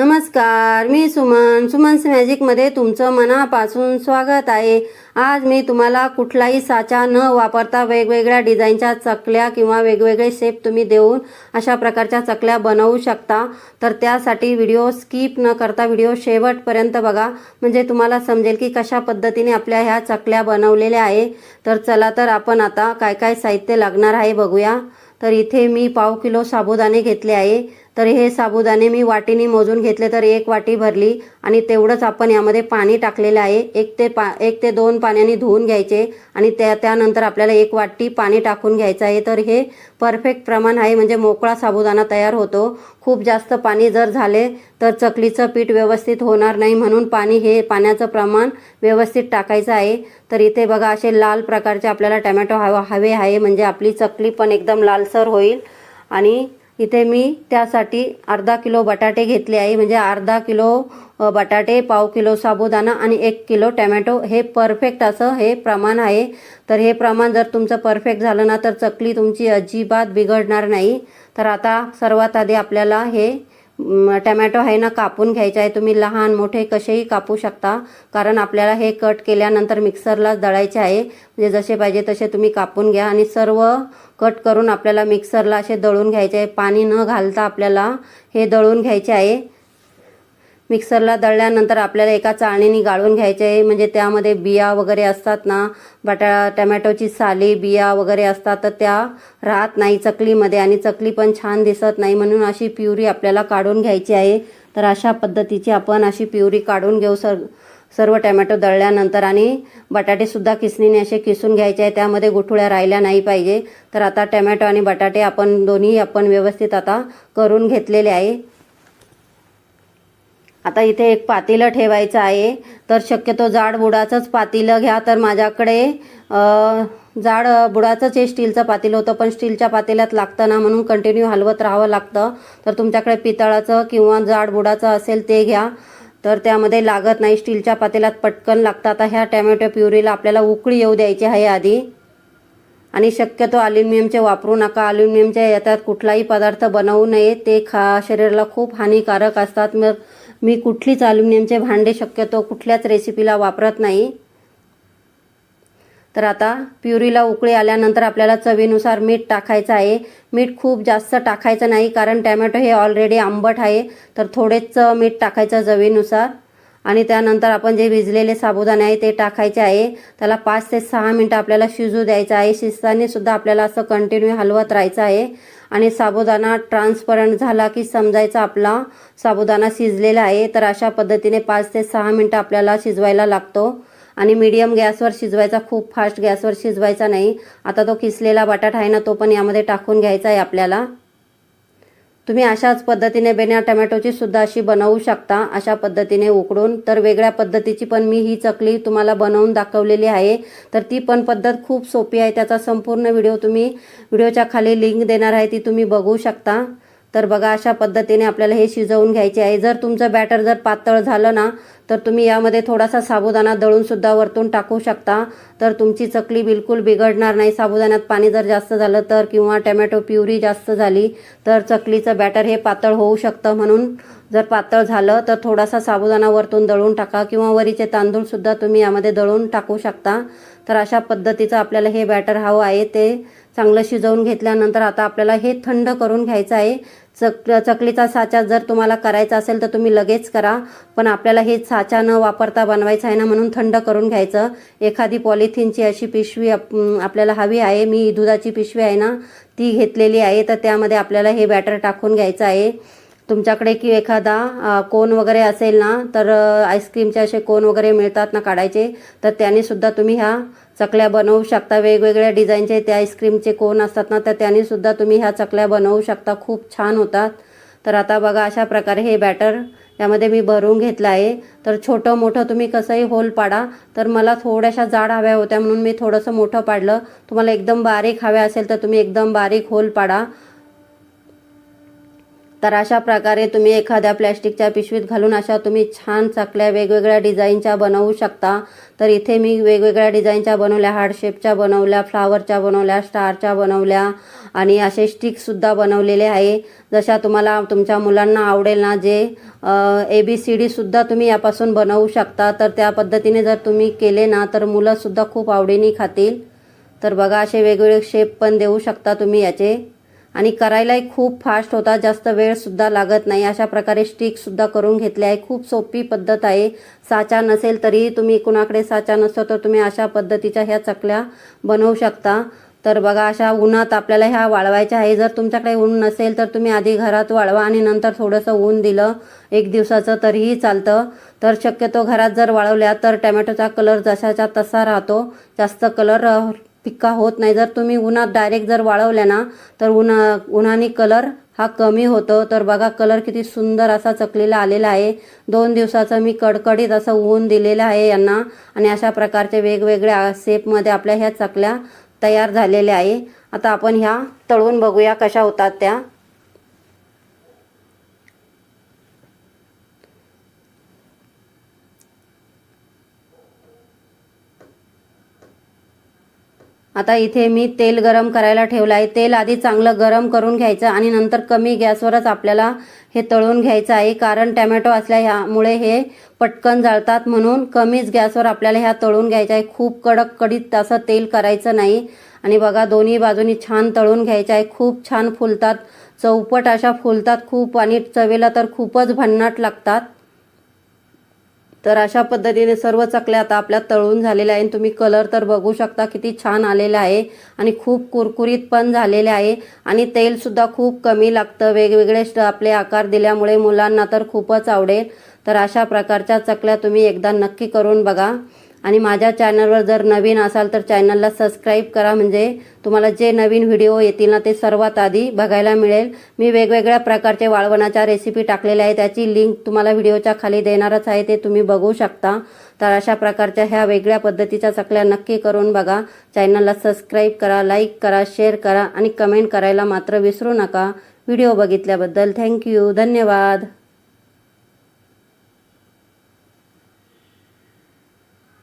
नमस्कार मी सुमन. सुमन्स मॅजिकमध्ये तुमचं मनापासून स्वागत आहे. आज मी तुम्हाला कुठलाही साचा न वापरता वेगवेगळ्या डिझाईनच्या चकल्या किंवा वेगवेगळे शेप तुम्ही देऊन अशा प्रकारच्या चकल्या बनवू शकता. तर त्यासाठी व्हिडिओ स्किप न करता व्हिडिओ शेवटपर्यंत बघा. म्हणजे तुम्हाला समजेल की कशा पद्धतीने आपल्या ह्या चकल्या बनवलेल्या आहे. तर चला तर आपण आता काय काय साहित्य लागणार आहे बघूया. तर इथे मी पाव किलो साबुदाणे घेतले आहे. तर हे साबुदाणे मी वाटीने मोजून घेतले तर एक वाटी भरली आणि तेवढंच आपण यामध्ये पाणी टाकलेलं आहे. एक ते पा एक ते दोन पाण्याने धुवून घ्यायचे आणि त्या त्यानंतर आपल्याला एक वाटी पाणी टाकून घ्यायचं आहे. तर हे परफेक्ट प्रमाण आहे म्हणजे मोकळा साबुदाणा तयार होतो. खूप जास्त पाणी जर झाले तर चकलीचं पीठ व्यवस्थित होणार नाही म्हणून पाणी हे पाण्याचं प्रमाण व्यवस्थित टाकायचं आहे. तर इथे बघा असे लाल प्रकारचे आपल्याला टमॅटो हवा हवे आहे म्हणजे आपली चकली पण एकदम लालसर होईल. आणि इथे मी त्यासाठी अर्धा किलो बटाटे घेतले आहे. म्हणजे अर्धा किलो बटाटे पाव किलो साबुदाणा आणि एक किलो टॅमॅटो. हे परफेक्ट असं हे प्रमाण आहे. तर हे प्रमाण जर तुमचं परफेक्ट झालं ना तर चकली तुमची अजिबात बिघडणार नाही. तर आता सर्वात आधी आपल्याला हे टमॅटो आहे ना कापून घ्यायचे आहे. तुम्ही लहान मोठे कसेही कापू शकता. कारण आपल्याला हे कट केल्यानंतर मिक्सरला दळायचे आहे. म्हणजे जसे पाहिजे तसे तुम्ही कापून घ्या. आणि सर्व कट करून आपल्याला मिक्सरला असे दळून घ्यायचे आहे. पाणी न घालता आपल्याला हे दळून घ्यायचे आहे. मिक्सरला दळल्यानंतर आपल्याला एका चाळणीने गाळून घ्यायचे. आहे म्हणजे त्यामध्ये बिया वगैरे असतात ना बटा टमॅटोची साली बिया वगैरे असतात तर त्या राहत नाही चकलीमध्ये आणि चकली पण छान दिसत नाही म्हणून अशी प्युरी आपल्याला काढून घ्यायची आहे. तर अशा पद्धतीची आपण अशी प्युरी काढून घेऊ सर सर्व टमॅटो दळल्यानंतर आणि बटाटेसुद्धा किसणीने असे किसून घ्यायचे आहे. त्यामध्ये गुठुळ्या राहिल्या नाही पाहिजे. तर आता टमॅटो आणि बटाटे आपण दोन्ही आपण व्यवस्थित आता करून घेतलेले आहे. आता इथे एक पातेलं ठेवायचं आहे. तर शक्यतो जाड बुडाचंच पातेलं घ्या. तर माझ्याकडे जाड बुडाचंच हे स्टीलचं पातेलं होतं पण स्टीलच्या पातेल्यात लागतं ना म्हणून कंटिन्यू हलवत राहावं लागतं. तर तुमच्याकडे पितळाचं किंवा जाड बुडाचं असेल ते घ्या. तर त्यामध्ये लागत नाही. स्टीलच्या पातेल्यात पटकन लागतं. आता ह्या टॅमॅटो प्युरीला आपल्याला उकळी येऊ द्यायची आहे आधी. आणि शक्यतो अल्युमिनियमचे वापरू नका. अल्युमिनियमच्या याच्यात कुठलाही पदार्थ बनवू नये. ते खा शरीराला खूप हानिकारक असतात. मग मी कुठलीच अल्युमिनियमचे भांडे शक्यतो कुठल्याच रेसिपीला वापरत नाही. तर आता प्युरीला उकळी आल्यानंतर आपल्याला चवीनुसार मीठ टाकायचं आहे. मीठ खूप जास्त टाकायचं नाही कारण टॅमॅटो हे ऑलरेडी आंबट आहे. तर थोडेच मीठ टाकायचं चवीनुसार. आणि त्यानंतर आपण जे भिजलेले साबुदाणे आहे ते टाकायचे आहे. त्याला पाच ते सहा मिनटं आपल्याला शिजू द्यायचं आहे. शिजताना सुद्धा आपल्याला असं कंटिन्यू हलवत राहायचं आहे. आणि साबुदाणा ट्रान्सपरंट झाला की समजायचा आपला साबुदाणा शिजलेला आहे. तर अशा पद्धतीने पाच ते सहा मिनटं आपल्याला शिजवायला लागतो. आणि मीडियम गॅसवर शिजवायचा खूप फास्ट गॅसवर शिजवायचा नाही. आता तो किसलेला बटाटा आहे ना तो पण यामध्ये टाकून घ्यायचा आहे आपल्याला. तुम्ही अशाच पद्धतीने बेन्या टमॅटोची सुद्धा अशी बनवू शकता अशा पद्धतीने उकडून. तर वेगळ्या पद्धतीची पण मी ही चकली तुम्हाला बनवून दाखवलेली आहे. तर ती पण पद्धत खूप सोपी आहे. त्याचा संपूर्ण व्हिडिओ तुम्ही व्हिडिओच्या खाली लिंक देणार आहे ती तुम्ही बघू शकता. तर बघा अशा पद्धतीने आपल्याला हे शिजवून घ्यायचे आहे. जर तुमचं बॅटर जर पातळ झालं ना तर तुम्ही यामध्ये थोडासा साबुदाणा दळून सुद्धा वरतून टाकू शकता. तर तुमची चकली बिलकुल बिघडणार नाही. साबुदाण्यात पाणी जर जास्त झालं तर किंवा टमॅटो प्युरी जास्त झाली तर चकलीचं बॅटर हे पातळ होऊ शकतं. म्हणून जर पातळ झालं तर थोडासा साबुदाणा वरतून दळून टाका किंवा वरीचे तांदूळसुद्धा तुम्ही यामध्ये दळून टाकू शकता. तर अशा पद्धतीचं आपल्याला हे बॅटर हवं आहे. ते चांगलं शिजवून घेतल्यानंतर आता आपल्याला हे थंड करून घ्यायचं आहे. चक चकलीचा साचा जर तुम्हाला करायचा असेल तर तुम्ही लगेच करा. पण आपल्याला हे साचा न वापरता बनवायचं आहे ना म्हणून थंड करून घ्यायचं. एखादी पॉलिथिनची अशी पिशवी आप आपल्याला हवी आहे. मी दुधाची पिशवी आहे ना ती घेतलेली आहे. तर त्यामध्ये आपल्याला हे बॅटर टाकून घ्यायचं आहे. तुमच्याकडे की एखादा कोन वगैरे असेल ना तर आईस्क्रीमचे असे कोन वगैरे मिळतात ना काढायचे तर त्याने सुद्धा तुम्ही ह्या चकल्या बनवू शकता. वेगवेगळ्या डिझाईनचे त्या आईस्क्रीमचे कोन असतात ना तर त्याने सुद्धा तुम्ही ह्या चकल्या बनवू शकता. खूप छान होतात. तर आता बघा अशा प्रकारे हे बॅटर यामध्ये मी भरून घेतलं आहे. तर छोटं मोठं तुम्ही कसंही होल पाडा तर मला थोड्याशा जाड हव्या होत्या म्हणून मी थोडंसं मोठं पाडलं. तुम्हाला एकदम बारीक हव्या असेल तर तुम्ही एकदम बारीक होल पाडा. तर अशा प्रकारे तुम्ही एखाद्या प्लॅस्टिकच्या पिशवीत घालून अशा तुम्ही छान चकल्या वेगवेगळ्या डिझाईनच्या बनवू शकता. तर इथे मी वेगवेगळ्या डिझाईनच्या बनवल्या हार्डशेपच्या बनवल्या फ्लावरच्या बनवल्या स्टारच्या बनवल्या आणि असे स्टिकसुद्धा बनवलेले आहे. जशा तुम्हाला तुमच्या मुलांना आवडेल ना जे ए बी सी डीसुद्धा तुम्ही यापासून बनवू शकता. तर त्या पद्धतीने जर तुम्ही केले ना तर मुलंसुद्धा खूप आवडीने खातील. तर बघा असे वेगवेगळे शेप पण देऊ शकता तुम्ही याचे. आणि करायलाही खूप फास्ट होता जास्त वेळसुद्धा लागत नाही. अशा प्रकारे स्टिकसुद्धा करून घेतले आहे. खूप सोपी पद्धत आहे. साचा नसेल तरी तुम्ही कुणाकडे साचा नसतो तर तुम्ही अशा पद्धतीच्या ह्या चकल्या बनवू शकता. तर बघा अशा उन्हात आपल्याला ह्या वाळवायच्या आहे. जर तुमच्याकडे ऊन नसेल तर तुम्ही आधी घरात वाळवा आणि नंतर थोडंसं ऊन दिलं. एक दिवसाचं तरीही चालतं. तर शक्यतो घरात जर वाळवल्या तर टॅमॅटोचा कलर जशाचा तसा राहतो. जास्त कलर पिक्का होत नाही. जर तुम्ही उन्हात डायरेक्ट जर वाळवल्या ना तर उन्हा उन्हाने कलर हा कमी होतो. तर बघा कलर किती सुंदर असा चकलेला आलेला आहे. दोन दिवसाचं मी कडकडीत असं ऊन दिलेलं आहे यांना. आणि अशा प्रकारचे वेगवेगळ्या शेपमध्ये आपल्या ह्या चकल्या तयार झालेल्या आहे. आता आपण ह्या तळून बघूया कशा होतात त्या. आता इथे मी तेल गरम करायला ठेवलं आहे तेल आधी चांगलं गरम करून घ्यायचं आणि नंतर कमी गॅसवरच आपल्याला हे तळून घ्यायचं आहे. कारण टॅमॅटो असल्या ह्यामुळे हे पटकन जळतात म्हणून कमीच गॅसवर आपल्याला ह्या तळून घ्यायच्या आहे. खूप कडक कडीत असं तेल करायचं नाही. आणि बघा दोन्ही बाजूनी छान तळून घ्यायचं आहे. खूप छान फुलतात. चौपट अशा फुलतात खूप आणि चवेला तर खूपच भन्नाट लागतात. तर अशा पद्धतीने सर्व चकल्या आता आपल्या तळून झालेल्या आहे तुम्ही कलर तर बघू शकता किती छान आलेला आहे आणि खूप कुरकुरीत पण झालेले आहे. आणि तेलसुद्धा खूप कमी लागतं. वेगवेगळे आपले आकार दिल्यामुळे मुलांना तर खूपच आवडेल. तर अशा प्रकारच्या चकल्या तुम्ही एकदा नक्की करून बघा. आणि माझ्या चॅनलवर जर नवीन असाल तर चॅनलला सबस्क्राईब करा. म्हणजे तुम्हाला जे नवीन व्हिडिओ येतील ना ते सर्वात आधी बघायला मिळेल. मी वेगवेगळ्या प्रकारचे वाळवणाच्या रेसिपी टाकलेल्या आहे त्याची लिंक तुम्हाला व्हिडिओच्या खाली देणारच आहे. ते तुम्ही बघू शकता. तर अशा प्रकारच्या ह्या वेगळ्या पद्धतीच्या चकल्या नक्की करून बघा. चॅनलला सबस्क्राईब करा लाईक करा शेअर करा आणि कमेंट करायला मात्र विसरू नका. व्हिडिओ बघितल्याबद्दल थँक्यू धन्यवाद.